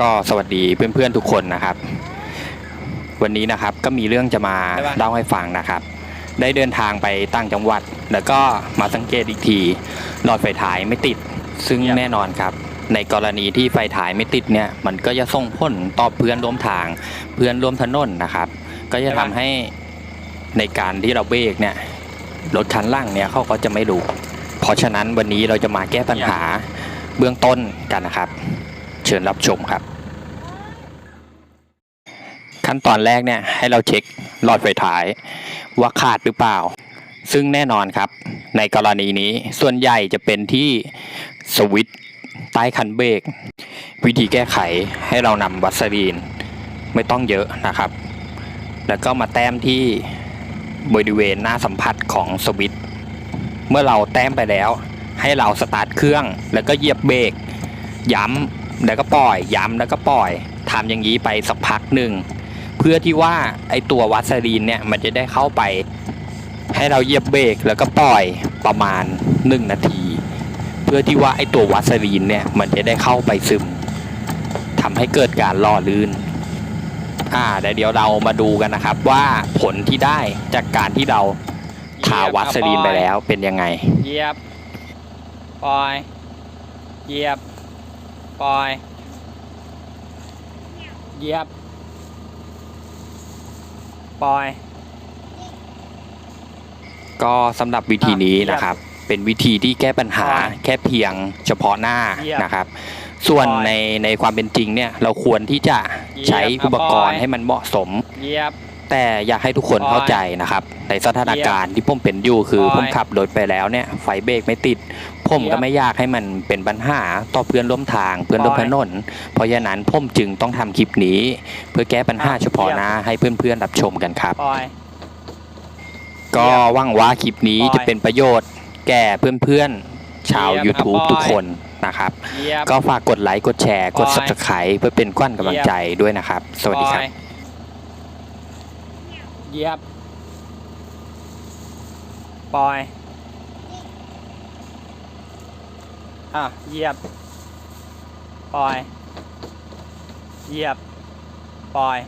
ก็สวัสดีเพื่อนๆทุกคนนะครับ วันนี้นะครับก็มีเรื่องจะมาเล่าให้ฟังนะครับ ได้เดินทางไปต่างจังหวัด แล้วก็มาสังเกตอีกทีหลอดไฟถ่ายไม่ติด ซึ่งแน่นอนครับ ในกรณีที่ไฟถ่ายไม่ติดเนี่ยมันก็จะส่งผลต่อเพื่อนร่วมทาง เพื่อนร่วมถนนนะครับ ก็จะทำให้ในการที่เราเบรกเนี่ยรถคันล่างเนี่ยเขาก็จะไม่รู้เพราะฉะนั้นวันนี้เราจะมาแก้ปัญหาเบื้องต้นกันนะครับ เชิญรับชมครับ ขั้นตอนแรกเนี่ยให้เราเช็คหลอดไฟท้าย ว่าขาดหรือเปล่า ซึ่งแน่นอนครับ ในกรณีนี้ส่วนใหญ่จะเป็นที่สวิตช์ใต้คันเบรกวิธีแก้ไขให้เรานำวัสลีนไม่ต้องเยอะนะครับ แล้วก็มาแต้มที่บริเวณหน้าสัมผัสของสวิตช์เมื่อเราแต้มไปแล้ว ให้เราสตาร์ทเครื่อง แล้วก็เหยียบเบรกย้ำ แล้วก็ปล่อยย้ำแล้วก็ปล่อยทำอย่างนี้ไปสักพักหนึ่งเพื่อที่ว่าไอตัววัสลีนเนี่ยมันจะได้เข้าไป ให้เราเหยียบเบรกแล้วก็ปล่อยประมาณ 1 นาที เพื่อที่ว่าไอตัววัสลีนเนี่ยมันจะได้เข้าไปซึมทำให้เกิดการล่อลื่นอ่าเดี๋ยวเรามาดูกันนะครับว่าผลที่ได้จากการที่เราทาวัสลีนไปแล้วเป็นยังไงเหยียบปล่อยเหยียบ ปล่อยเหยียบ ปล่อย ก็สำหรับวิธีนี้นะครับ เป็นวิธีที่แก้ปัญหาปล่อยแค่เพียงเฉพาะหน้าเหยียบนะครับ ส่วนปล่อยในในความเป็นจริงเนี่ย เราควรที่จะใช้เหยียบอุปกรณ์ปล่อยให้มันเหมาะสม เหยียบ แต่อยากให้ทุกคนปล่อยเข้าใจนะครับ ในสถานการณ์ที่ผมเป็นอยู่คือปล่อยผมขับรถไปแล้วเนี่ยไฟเบรกไม่ติด ผมเหยียบก็ไม่อยากให้มันเป็นปัญหาต่อเพื่อนร่วมทางเพื่อนร่วมปล่ถอยนน เพราะฉะนั้นผมจึงต้องทำคลิปนี้ เพื่อแก้ปัญหาอะเฉพาะเหยียบหน้าให้เพื่อนๆรับชมกันครับปล่อยก็หวังว่าคลิปนี้ปล่อยจะเป็นประโยชน์ แก่เพื่อนๆชาวเหยียบ YouTube อะปล่อยทุกคนนะครับเหยียบก็ฝากกดไลค์กดแชร์กดปล่อย Subscribe เพื่อเป็นกว้านกำลังใจด้วยนะครับ สวัสดีครับปล่อย เหยียบ ปล่อย อะ เหยียบ ปล่อย เหยียบ ปล่อย